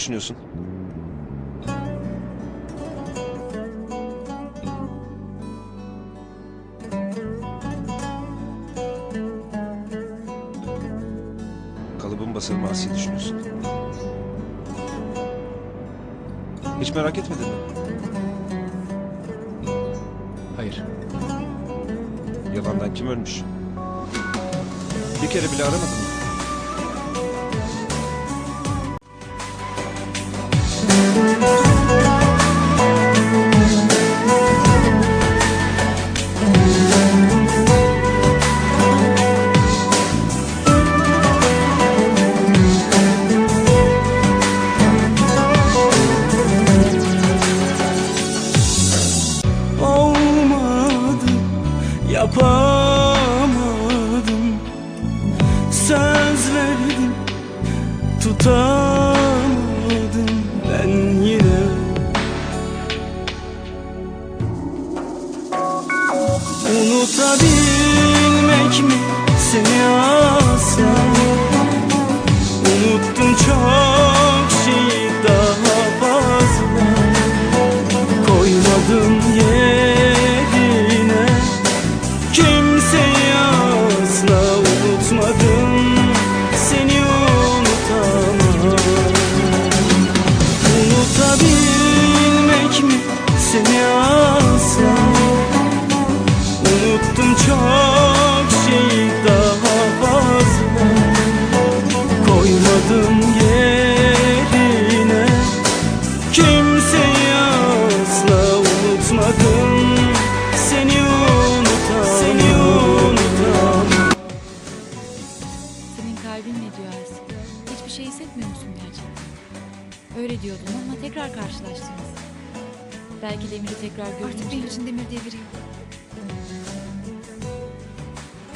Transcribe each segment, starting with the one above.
düşünüyorsun? Kalıbın Asya düşünüyorsun. Hiç merak etmedin mi? Hayır. Yalandan kim ölmüş? Bir kere bile aramadın mı? A apart. Seni asla Unuttum çok şey daha fazla Koymadım yerine Kimseyi asla unutmadım Seni unutamam Seni unutamam Senin kalbin ne diyor Ayşe? Hiçbir şey hissetmiyor musun gerçekten? Öyle diyordun ama tekrar karşılaştınız. Belki Demir'i tekrar Artık benim için Demir diye biri yok.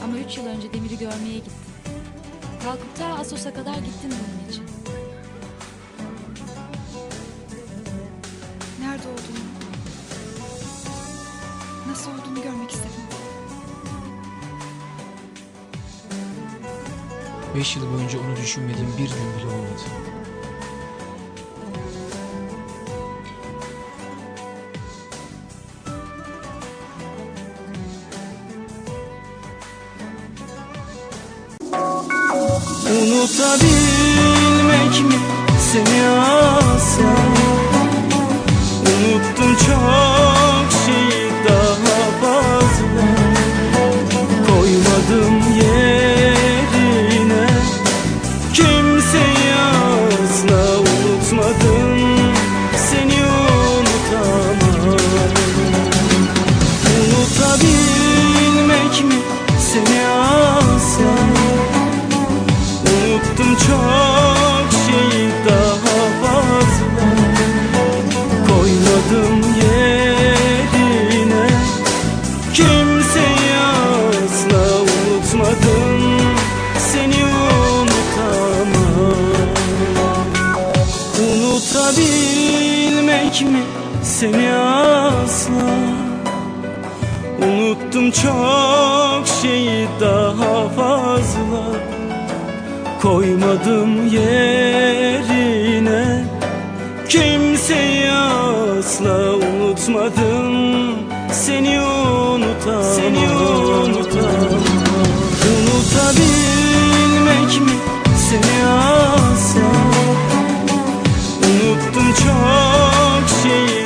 Ama üç yıl önce Demir'i görmeye gittin. Kalkıp ta Asos'a kadar gittin bunun için. Nerede olduğunu, nasıl olduğunu görmek istedim. Beş yıl boyunca onu düşünmediğim bir gün bile olmadı. Unutabilmek Unuttum çok şey daha fazla. Koymadım yerine. Kimseyi asla unutmadım. Seni unutamam. Seni unutamam. Unutabilmek mi? Seni asla. Unuttum çok şey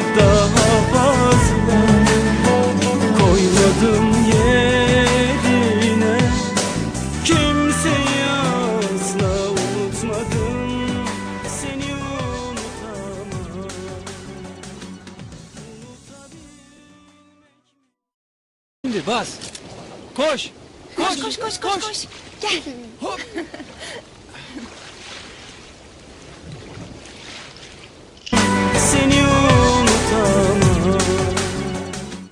Şimdi bas. Koş. Koş koş koş koş koş. Gel. Hop.